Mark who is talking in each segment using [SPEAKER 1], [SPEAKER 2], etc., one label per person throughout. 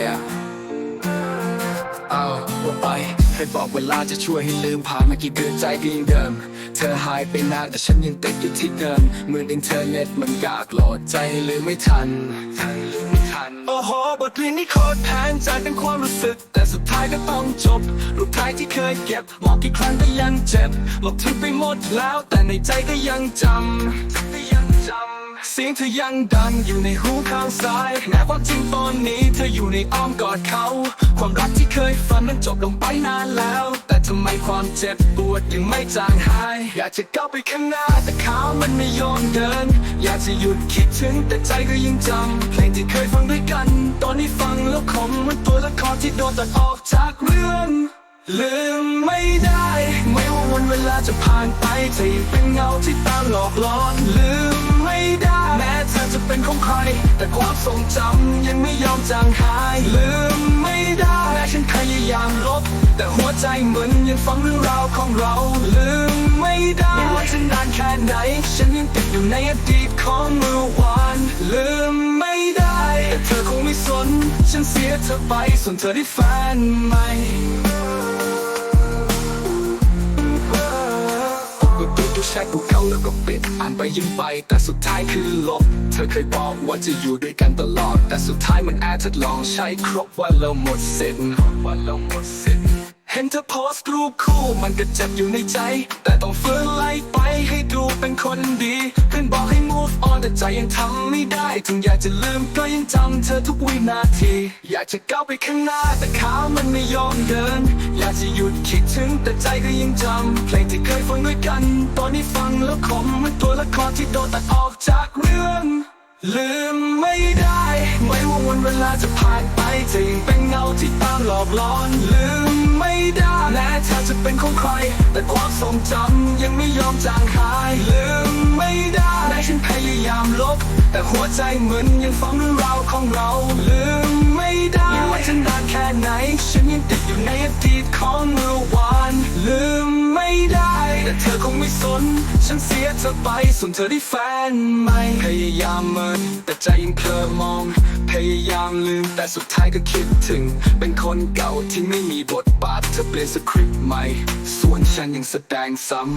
[SPEAKER 1] yeah เอาว่าไปเคยบอกเวลาจะช่วยให้ลืมผ่านมากี่เดือนใจก็ยังเดิม เธอหายไปนานแต่ฉันยังติดอยู่ที่เดิมเหมือนอินเทอร์เน็ตมันกากโหลดใจลืมไม่ทันใจลืมไม่ทันโอ้โห บทเรียนนี้โคตรแพงใจเป็นความรู้สึก แต่สุดท้ายก็ต้องจบ รูปถ่ายที่เคยเก็บ มองกี่ครั้งก็ยังเจ็บลบทิ้งไปหมดแล้ว แต่ในใจก็ยังจำก็ยังจำ สียงเธอยังดังอยู่ในหูข้างซ้ายแม้ความจริงตอนนี้เธออยู่ในอ้อมกอดเขา ความรักที่เคยฝันมันจบลงไปนานแล้ว แต่ทำไมความเจ็บปวดยังไม่จางหาย อยากจะก้าวไปข้างหน้าแต่ขามันไม่ยอมเดิน อยากจะหยุดคิดถึงแต่ใจก็ยังจำเพลงที่เคยฟังด้วยกัน ตอนนี้ฟังแล้วคมมันตัวละครที่โดนตัดออกจากเรื่องลืมไม่ได้ ไม่ว่าวันเวลาจะผ่านไปเธอยังเป็นเงาที่ตามหลอกหลอน จะเป็นของใครแต่ความทรงจำยังไม่ยอมจางหาย ลืมไม่ได้แม้ฉันพยายามลบ แต่หัวใจเหมือนยังฟังเรื่องราวของเรา ลืมไม่ได้ไม่ว่าจะนานแค่ไหน ฉันยังติดอยู่ในอดีตของเมื่อวาน ลืมไม่ได้แต่เธอคงไม่สน ฉันเสียเธอไปส่วนเธอได้แฟนใหม่ ก็ปิดดูแชทกูเขาแล้วก็ปิด อ่านไปยิ้มไป แต่สุดท้ายคือลบ เธอเคยบอกว่าจะอยู่ด้วยกันตลอด แต่สุดท้ายมันแอบทดลองใช้ครบว่าเราหมดสิทธิ์ว่าเราหมดสิทธิ์ เห็นเธอโพสต์รูปคู่มันก็เจ็บอยู่ในใจ แต่ต้องฟื้นไล่ไปให้ดูเป็นคนดีเพื่อนบอกให้ move on แต่ใจยังทำไม่ได้ถึงอยากจะลืมก็ยังจำเธอทุกวินาที อยากจะก้าวไปข้างหน้าแต่ขามันไม่ยอมเดิน อยากจะหยุดคิดถึงแต่ใจก็ยังจำเพลงที่เคยฟังด้วยกัน ตอนนี้ฟังแล้วขมเหมันตัวละครที่โดนตัดออกจากเรื่องลืม เวลาจะผ่านไปเธอยังเป็นเงาที่ตามหลอกหลอนลืมไม่ได้แม้เธอจะเป็นของใคร แต่ความทรงจำยังไม่ยอมจางหายลืมไม่ได้แม้ฉันพยายามลบ แต่หัวใจเหมือนยังฟังเรื่องราวของเราลืมไม่ได้ไม่ว่าจะนานแค่ไหน ฉันยังติดอยู่ในอดีตของเมื่อวานลืม แต่เธอคงไม่สน ฉันเสียเธอไปส่วนเธอได้แฟนใหม่พยายามเมินแต่ใจยังเคลอมอง พยายามลืมแต่สุดท้ายก็คิดถึง เป็นคนเก่าที่ไม่มีบทบาทเธอเปลี่ยนสคริปต์ใหม่ ส่วนฉันยังแสดงซ้ำ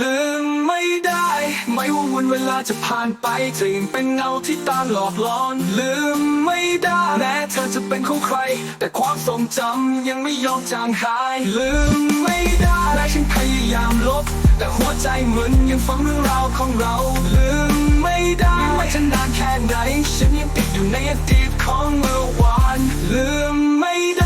[SPEAKER 1] ลื วันเวลาจะผ่านไปเธอยังเป็นเงาที่ตามหลอกหลอน ลืมไม่ได้แม้เธอจะเป็นของใคร แต่ความทรงจำยังไม่ยอมจางหาย ลืมไม่ได้แม้ฉันพยายามลบ แต่หัวใจเหมือนยังฟังเรื่องราวของเรา ลืมไม่ได้ไม่ว่าจะนานแค่ไหนฉันยังติดอยู่ในอดีตของเมื่อวาน ลืมไม่ได้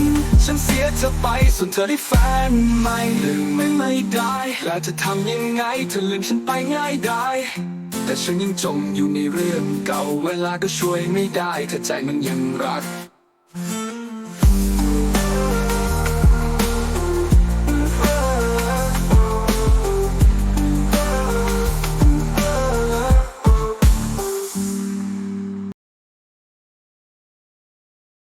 [SPEAKER 1] น ฉันเสียเธอไป ส่วนเธอได้แฟนใหม่ลืมไม่ไม่ได้ แล้วจะทำยังไงเธอลืมฉันไปง่ายได้ แต่ฉันยังจมอยู่ในเรื่องเก่า เวลาก็ช่วยไม่ได้ ถ้าใจมันยังรัก